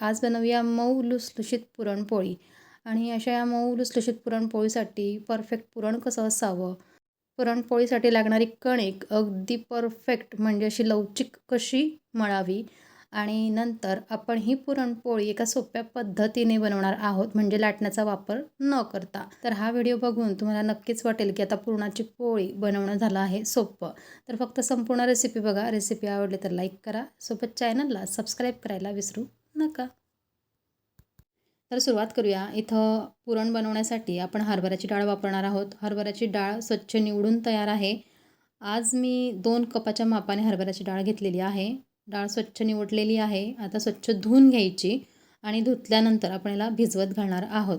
आज बनवूया मऊ लुसलुशीत पुरणपोळी. आणि अशा या मऊ लुसलुशीत पुरणपोळीसाठी परफेक्ट पुरण कसं असावं? पुरणपोळीसाठी लागणारी कणिक अगदी परफेक्ट म्हणजे अशी लवचिक कशी मळावी? आणि नंतर आपण ही पुरणपोळी एका सोप्या पद्धतीने बनवणार आहोत म्हणजे लाटण्याचा वापर न करता. तर हा व्हिडिओ बघून तुम्हाला नक्कीच वाटेल की आता पुरणाची पोळी बनवणं झालं आहे सोपं. तर फक्त संपूर्ण रेसिपी बघा. रेसिपी आवडली तर लाईक करा. सोबत चॅनलला सबस्क्राईब करायला विसरू नका. तर सुरुवात करूया. इथं पुरण बनवण्यासाठी आपण हरभऱ्याची डाळ वापरणार आहोत. हरभऱ्याची डाळ स्वच्छ निवडून तयार आहे. आज मी दोन कपाच्या मापाने हरभऱ्याची डाळ घेतलेली आहे. डाळ स्वच्छ निवडलेली आहे. आता स्वच्छ धुवून घ्यायची आणि धुतल्यानंतर आपण याला भिजवत घालणार आहोत.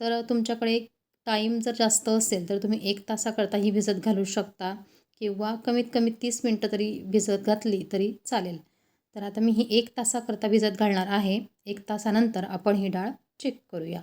तर तुमच्याकडे टाईम जर जास्त असेल तर तुम्ही एक तासाकरता ही भिजत घालू शकता किंवा कमीत कमी तीस मिनटं तरी भिजत घातली तरी चालेल. तर आता मी ही एक तासाकरता भिजत घालणार आहे. एक तासानंतर आपण ही डाळ चेक करूया.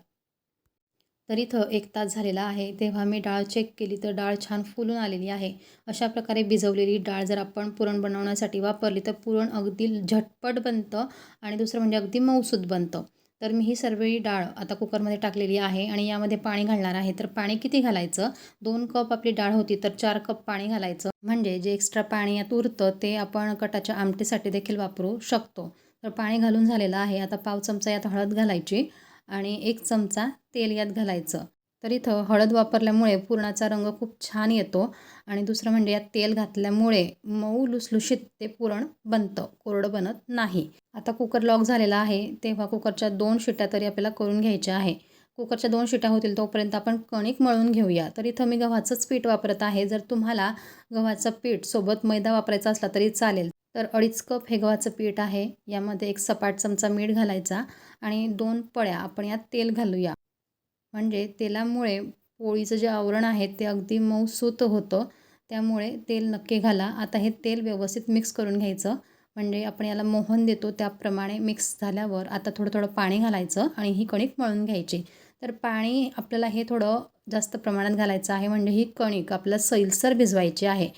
तर इथं एक तास झालेला आहे. तेव्हा मी डाळ चेक केली तर डाळ छान फुलून आलेली आहे. अशा प्रकारे भिजवलेली डाळ जर आपण पुरण बनवण्यासाठी वापरली तर पुरण अगदी झटपट बनतं आणि दुसरं म्हणजे अगदी मऊसूद बनतं. तर मी ही सर्व डाळ आता कुकरमध्ये टाकलेली आहे आणि यामध्ये पाणी घालणार आहे. तर पाणी किती घालायचं? दोन कप आपली डाळ होती तर चार कप पाणी घालायचं. म्हणजे जे एक्स्ट्रा पाणी यात उरतं ते आपण कटाच्या आमटीसाठी देखील वापरू शकतो. तर पाणी घालून झालेलं आहे. आता पाव चमचा यात हळद घालायची आणि एक चमचा तेल यात घालायचं. तर इथं हळद वापरल्यामुळे पुरणाचा रंग खूप छान येतो. आणि दुसरं म्हणजे यात तेल घातल्यामुळे मऊ लुसलुशीत ते पुरण बनतं कोरडं बनत नाही. आता कुकर लॉक झालेला आहे तेव्हा कुकरच्या दोन शिट्या तरी आपल्याला करून घ्यायच्या आहे. कुकरच्या दोन शिट्या होतील तोपर्यंत आपण कणिक मळून घेऊया. तर इथं मी गव्हाचंच पीठ वापरत आहे. जर तुम्हाला गव्हाचं पीठ सोबत मैदा वापरायचा असला तरी चालेल. तर अडीच कप हे गव्हाचं पीठ आहे. यामध्ये एक सपाट चमचा मीठ घालायचा आणि दोन पळ्या आपण यात तेल घालूया. म्हणजे तेलामुळे पोळीचं जे आवरण आहे ते अगदी मऊसूत होतं. त्यामुळे तेल नक्की घाला. आता हे तेल व्यवस्थित मिक्स करून घ्यायचं. म्हणजे आपण याला मोहन देतो त्याप्रमाणे मिक्स झाल्यावर आता थोडं थोडं पाणी घालायचं आणि ही कणिक मळून घ्यायची. तर पाणी आपल्याला हे थोडं जास्त प्रमाणात घालायचं आहे. म्हणजे ही कणिक आपल्याला सैलसर भिजवायची आहे.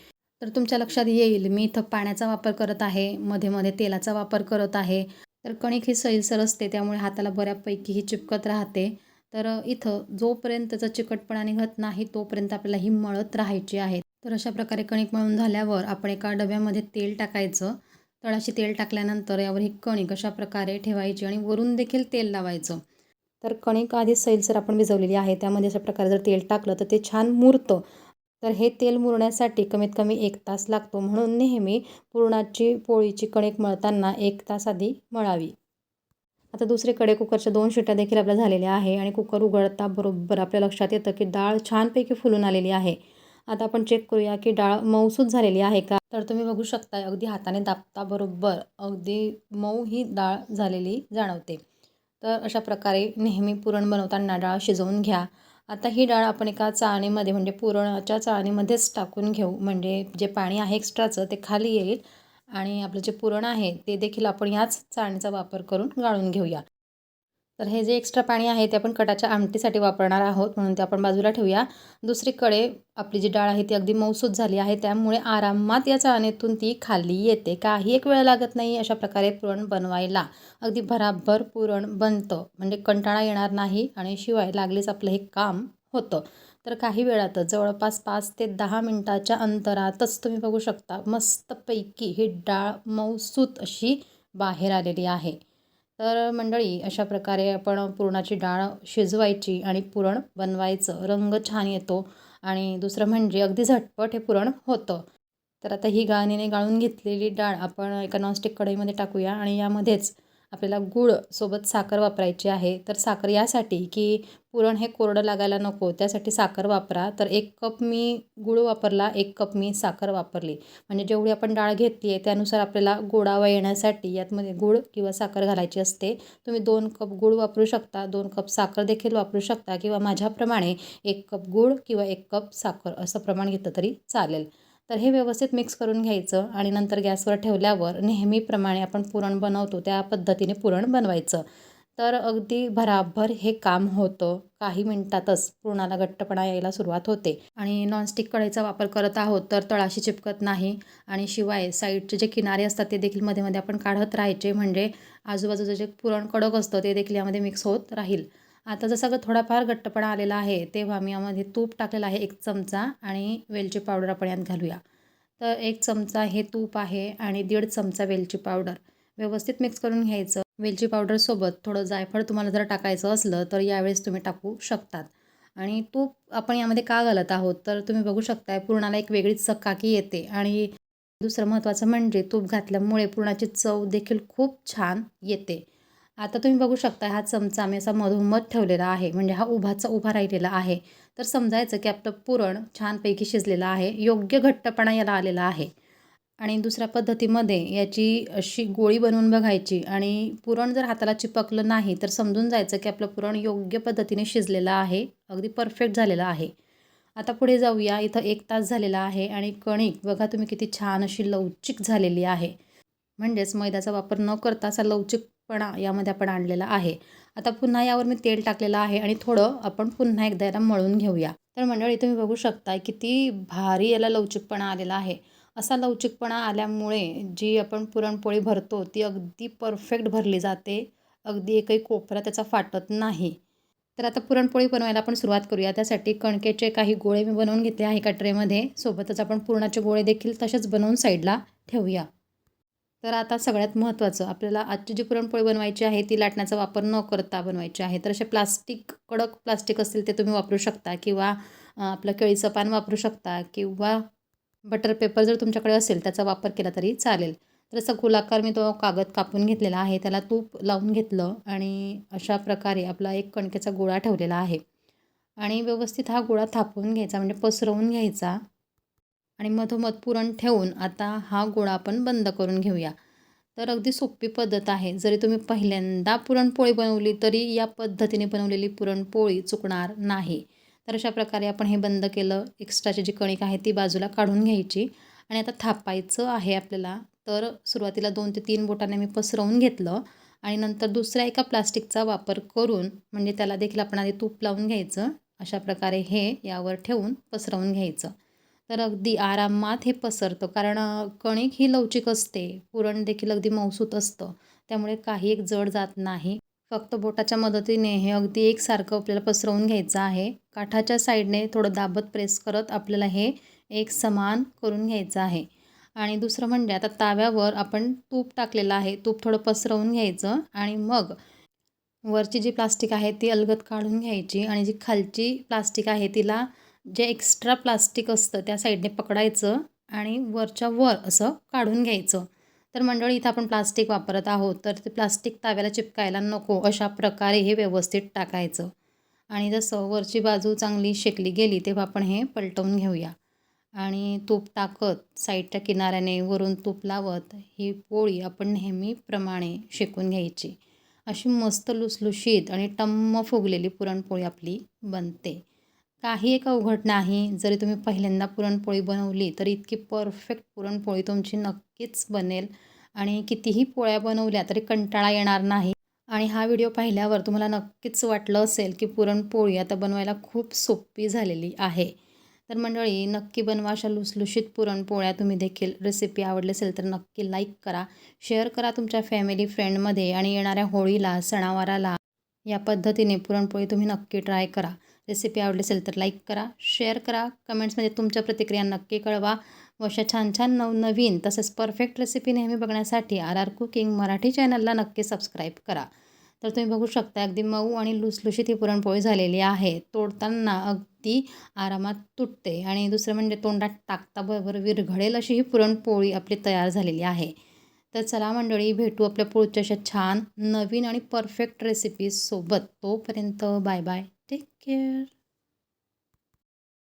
तर तुमच्या लक्षात येईल मी इथं पाण्याचा वापर करत आहे मध्ये मध्ये तेलाचा वापर करत आहे. तर कणिक ही सैलसर असते त्यामुळे हाताला बऱ्यापैकी ही चिपकत राहते. तर इथं जोपर्यंत त्याचा चिकटपणा निघत नाही तोपर्यंत आपल्याला ही मळत राहायची आहे. तर अशा प्रकारे कणिक मळून झाल्यावर आपण एका डब्यामध्ये तेल टाकायचं. तळाशी तेल टाकल्यानंतर यावर ही कणिक अशा प्रकारे ठेवायची आणि वरून देखील तेल लावायचं. तर कणिक आधी सैलसर आपण भिजवलेली आहे. त्यामध्ये अशा प्रकारे जर तेल टाकलं तर ते छान मुरतं. तर हे तेल मुरण्यासाठी कमीत कमी एक तास लागतो. म्हणून नेहमी पुरणाची पोळीची कणिक मळताना एक तास आधी मळावी. आता दुसरीकडे कुकरच्या दोन शिट्या देखील आपल्या झालेल्या आहे आणि कुकर उघडता बरोबर आपल्या लक्षात येतं की डाळ छानपैकी फुलून आलेली आहे. आता आपण चेक करूया की डाळ मऊसूद झालेली आहे का? तर तुम्ही बघू शकता अगदी हाताने दाबता बरोबर अगदी मऊ ही डाळ झालेली जाणवते. तर अशा प्रकारे नेहमी पुरण बनवताना डाळ शिजवून घ्या. आता ही डाळ आपण एका चाळणीमध्ये म्हणजे पुरणाच्या चाळणीमध्येच टाकून घेऊ. म्हणजे जे पाणी आहे एक्स्ट्राचं ते खाली येईल. आणि आपलं जे पुरण आहे ते देखील आपण याच चाळणीचा वापर करून गाळून घेऊया. तर हे जे एक्स्ट्रा पाणी आहे ते आपण कटाच्या आमटीसाठी वापरणार आहोत म्हणून ते आपण बाजूला ठेवूया. दुसरीकडे आपली जी डाळ आहे ती अगदी मौसूद झाली आहे त्यामुळे आरामात या चाळणीतून ती खाली येते. काही एक वेळ लागत नाही अशा प्रकारे पुरण बनवायला. अगदी भराभर पुरण बनतं. म्हणजे कंटाळा येणार नाही आणि शिवाय लागलेच आपलं हे काम होतं. तर काही वेळातच जवळपास पाच ते दहा मिनटाच्या अंतरातच तुम्ही बघू शकता मस्तपैकी ही डाळ मऊसूत अशी बाहेर आलेली आहे. तर मंडळी अशा प्रकारे आपण पुरणाची डाळ शिजवायची आणि पुरण बनवायचं. रंग छान येतो आणि दुसरं म्हणजे अगदी झटपट हे पुरण होतं. तर आता ही गाळणीने गाळून घेतलेली डाळ आपण एका नॉनस्टिक कढईमध्ये टाकूया आणि यामध्येच आपल्याला गूळ सोबत साखर वापरायची आहे तर साखर यासाठी की पुरण हे कोरडं लागायला नको त्यासाठी साखर वापरा. तर एक कप मी गूळ वापरला एक कप मी साखर वापरली. म्हणजे जेवढी आपण डाळ घेतली आहे त्यानुसार आपल्याला गोडावा येण्यासाठी यातमध्ये गूळ किंवा साखर घालायची असते. तुम्ही दोन कप गूळ वापरू शकता दोन कप साखर देखील वापरू शकता किंवा माझ्याप्रमाणे एक कप गूळ किंवा एक कप साखर असं प्रमाण घेतलं तरी चालेल. तर हे व्यवस्थित मिक्स करून घ्यायचं आणि नंतर गॅसवर ठेवल्यावर नेहमीप्रमाणे आपण पुरण बनवतो त्या पद्धतीने पुरण बनवायचं. तर अगदी भराभर हे काम होतं. काही मिनिटातच पुरणाला घट्टपणा यायला सुरुवात होते. आणि नॉनस्टिक कढईचा वापर करत आहोत तर तळाशी चिपकत नाही. आणि शिवाय साईडचे जे किनारे असतात ते देखील मध्ये मध्ये आपण काढत राहायचे. म्हणजे आजूबाजूचं जे पुरण कडक असतं ते देखील यामध्ये मिक्स होत राहील. आता जसं का थोडाफार घट्टपणा आलेला आहे तेव्हा मी यामध्ये तूप टाकलेलं आहे एक चमचा आणि वेलची पावडर आपण यात घालूया. तर एक चमचा हे तूप आहे आणि दीड चमचा वेलची पावडर. व्यवस्थित मिक्स करून घ्यायचं. वेलची पावडरसोबत थोडं जायफळ तुम्हाला जर टाकायचं असलं तर यावेळेस तुम्ही टाकू शकतात. आणि तूप आपण यामध्ये का घालत आहोत? तर तुम्ही बघू शकताय पुरणाला एक वेगळीच चकाकी येते आणि दुसरं महत्त्वाचं म्हणजे तूप घातल्यामुळे पुरणाची चव देखील खूप छान येते. आता तुम्ही बघू शकता हा चमचा मी असा मधोमध ठेवलेला आहे. म्हणजे हा उभाचा उभा राहिलेला आहे. तर समजायचं की आपलं पुरण छानपैकी शिजलेलं आहे. योग्य घट्टपणा याला आलेला आहे. आणि दुसऱ्या पद्धतीमध्ये याची अशी गोळी बनवून बघायची आणि पुरण जर हाताला चिपकलं नाही तर समजून जायचं की आपलं पुरण योग्य पद्धतीने शिजलेलं आहे. अगदी परफेक्ट झालेलं आहे. आता पुढे जाऊया. इथं एक तास झालेला आहे आणि कणिक बघा तुम्ही किती छान अशी लवचिक झालेली आहे. म्हणजेच मैद्याचा वापर न करता असा लवचिक पणा यामध्ये आपण आणलेला आहे. आता पुन्हा यावर मी तेल टाकलेलं आहे आणि थोडं आपण पुन्हा एकदा याला मळून घेऊया. तर मंडळी तुम्ही बघू शकता किती भारी याला लवचिकपणा आलेला आहे. असा लवचिकपणा आल्यामुळे जी आपण पुरणपोळी भरतो ती अगदी परफेक्ट भरली जाते. अगदी एकही कोपरा त्याचा फाटत नाही. तर आता पुरणपोळी बनवायला आपण सुरुवात करूया. त्यासाठी कणकेचे काही गोळे मी बनवून घेतले आहे एका ट्रेमध्ये. सोबतच आपण पुरणाचे गोळे देखील तसेच बनवून साईडला ठेवूया. तर आता सगळ्यात महत्त्वाचं आपल्याला आजची जी पुरणपोळी बनवायची आहे ती लाटण्याचा वापर न करता बनवायची आहे. तर असे प्लास्टिक कडक प्लास्टिक असतील ते तुम्ही वापरू शकता किंवा आपलं केळीचं पान वापरू शकता किंवा बटर पेपर जर तुमच्याकडे असेल त्याचा वापर केला तरी चालेल. तर असं गोलाकार मी तो कागद कापून घेतलेला आहे त्याला तूप लावून घेतलं आणि अशा प्रकारे आपला एक कणकेचा गोळा ठेवलेला आहे. आणि व्यवस्थित हा गोळा थापवून घ्यायचा म्हणजे पसरवून घ्यायचा. आणि मधोमध पुरण ठेवून आता हा गोळा आपण बंद करून घेऊया. तर अगदी सोपी पद्धत आहे. जरी तुम्ही पहिल्यांदा पुरणपोळी बनवली तरी या पद्धतीने बनवलेली पुरणपोळी चुकणार नाही. तर अशा प्रकारे आपण हे बंद केलं. एक्स्ट्राची जी कणिक आहे ती बाजूला काढून घ्यायची आणि आता थापायचं आहे आपल्याला. तर सुरुवातीला दोन ते तीन बोटाने मी पसरवून घेतलं आणि नंतर दुसऱ्या एका प्लास्टिकचा वापर करून म्हणजे त्याला देखील आपण आधी तूप लावून घ्यायचं. अशा प्रकारे हे यावर ठेवून पसरवून घ्यायचं. तर अगदी आरामात हे पसरतं. कारण कणिक ही लवचिक असते. पुरण देखील अगदी मौसूत असतं. त्यामुळे काही एक जड जात नाही. फक्त बोटाच्या मदतीने हे अगदी एकसारखं आपल्याला पसरवून घ्यायचं आहे. काठाच्या साईडने थोडं दाबत प्रेस करत आपल्याला हे एक समान करून घ्यायचं आहे. आणि दुसरं म्हणजे आता ताव्यावर आपण तूप टाकलेलं आहे. तूप थोडं पसरवून घ्यायचं आणि मग वरची जी प्लास्टिक आहे ती अलगद काढून घ्यायची. आणि जी खालची प्लास्टिक आहे तिला जे एक्स्ट्रा प्लास्टिक असतं त्या साईडने पकडायचं आणि वरच्या वर असं काढून घ्यायचं. तर मंडळी इथं आपण प्लास्टिक वापरत आहोत तर ते प्लास्टिक ताव्याला चिपकायला नको. अशा प्रकारे हे व्यवस्थित टाकायचं. आणि जसं वरची बाजू चांगली शेकली गेली तेव्हा आपण हे पलटवून घेऊया. आणि तूप टाकत साईडच्या किनाऱ्याने वरून तूप लावत ही पोळी आपण नेहमीप्रमाणे शेकून घ्यायची. अशी मस्त लुसलुशीत आणि टम्म फुगलेली पुरणपोळी आपली बनते. काही एक अवघड नाही. जरी तुम्ही पहिल्यांदा पुरणपोळी बनवली तर इतकी परफेक्ट पुरणपोळी तुमची नक्कीच बनेल. आणि कितीही पोळ्या बनवल्या तरी कंटाळा येणार नाही. आणि हा व्हिडिओ पाहिल्यावर तुम्हाला नक्कीच वाटलं असेल की पुरणपोळी आता बनवायला खूप सोपी झालेली आहे. तर मंडळी नक्की बनवा अशा लुसलुशीत पुरणपोळ्या. तुम्ही देखील रेसिपी आवडली असेल तर नक्की लाईक करा. शेअर करा तुमच्या फॅमिली फ्रेंडमध्ये आणि येणाऱ्या होळीला सणावाराला. या पद्धतीने पुरणपोळी तुम्ही नक्की ट्राय करा. रेसिपी आवडली असेल तर लाईक करा शेअर करा. कमेंट्समध्ये तुमच्या प्रतिक्रिया नक्की कळवा. व अशा छान छान नवनवीन तसेच परफेक्ट रेसिपी नेहमी बघण्यासाठी आर आर कुकिंग मराठी चॅनलला नक्की सबस्क्राईब करा. तर तुम्ही बघू शकता अगदी मऊ आणि लुसलुशीत ही पुरणपोळी झालेली आहे. तोडताना अगदी आरामात तुटते आणि दुसरं म्हणजे तोंडात टाकता बरोबर विरघळेल अशी ही पुरणपोळी आपली तयार झालेली आहे. तर चला मंडळी भेटू आपल्या पुढच्या अशा छान नवीन आणि परफेक्ट रेसिपीजसोबत तोपर्यंत बाय बाय. Take care